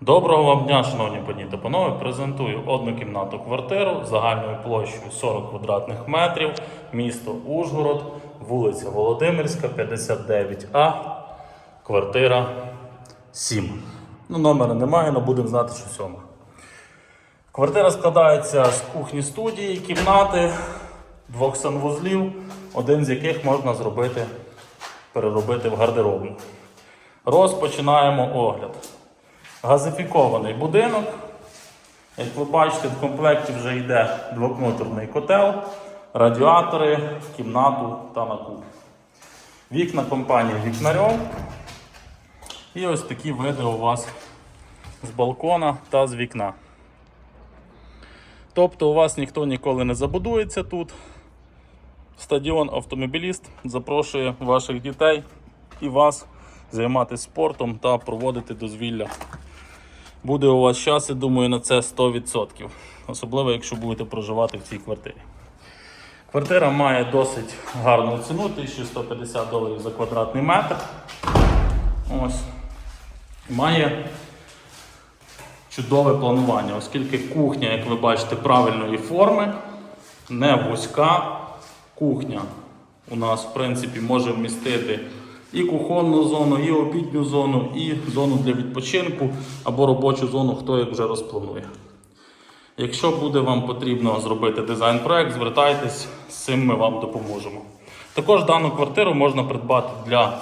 Доброго вам дня, шановні пані та панове. Презентую однокімнатну квартиру загальною площею 40 квадратних метрів, місто Ужгород, вулиця Володимирська, 59А, квартира 7. Ну, номера немає, але будемо знати, що 7. Квартира складається з кухні студії, кімнати, двох санвузлів, один з яких можна зробити, переробити в гардеробну. Розпочинаємо огляд. Газифікований будинок. Як ви бачите, в комплекті вже йде двокнутерний котел, радіатори кімнату та на кухню. Вікна компанії Вікнарьов. І ось такі види у вас з балкона та з вікна. Тобто у вас ніхто ніколи не забудується тут. Стадіон Автомобіліст запрошує ваших дітей і вас займатися спортом та проводити дозвілля. Буде у вас час, я думаю, на це 100%. Особливо, якщо будете проживати в цій квартирі. Квартира має досить гарну ціну 1150 доларів за квадратний метр. Ось. Має чудове планування, оскільки кухня, як ви бачите, правильної форми, не вузька. Кухня у нас, в принципі, може вмістити і кухонну зону, і обідню зону, і зону для відпочинку або робочу зону, хто як вже розпланує. Якщо буде вам потрібно зробити дизайн-проект, звертайтесь, з цим ми вам допоможемо. Також дану квартиру можна придбати для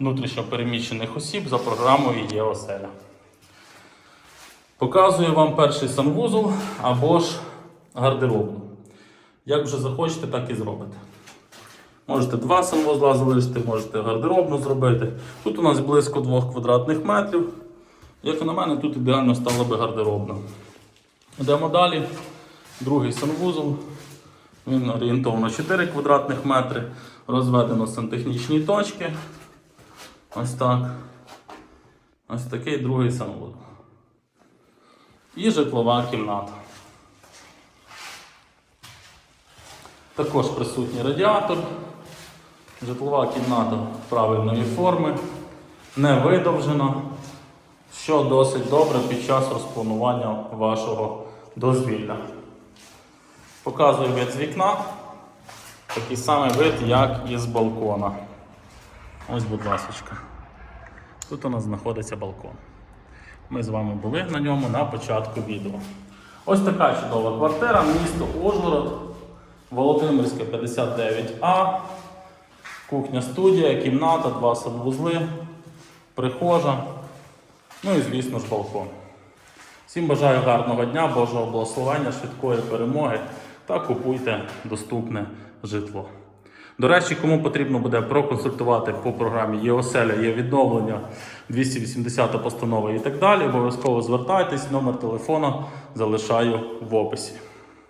внутрішньопереміщених осіб за програмою є оселя. Показую вам перший санвузол або ж гардеробну. Як вже захочете, так і зробите. Можете два санвузла залишити, можете гардеробну зробити. Тут у нас близько 2 квадратних метрів. Як на мене, тут ідеально стала би гардеробна. Йдемо далі. Другий санвузол. Він орієнтовно 4 квадратних метри. Розведено сантехнічні точки. Ось так. Ось такий другий санвузол. І житлова кімната. Також присутній радіатор. Житлова кімната правильної форми, не видовжена, що досить добре під час розпланування вашого дозвілля. Показую вид з вікна. Такий самий вид, як і з балкона. Ось, будь ласка. Тут у нас знаходиться балкон. Ми з вами були на ньому на початку відео. Ось така чудова квартира, місто Ужгород, Володимирська 59А. Кухня студія, кімната, два санвузли, прихожа. Ну і, звісно ж, балкон. Всім бажаю гарного дня, Божого благословення, швидкої перемоги та купуйте доступне житло. До речі, кому потрібно буде проконсультувати по програмі є оселя, є відновлення, 280 постанова і так далі, обов'язково звертайтесь, номер телефона залишаю в описі.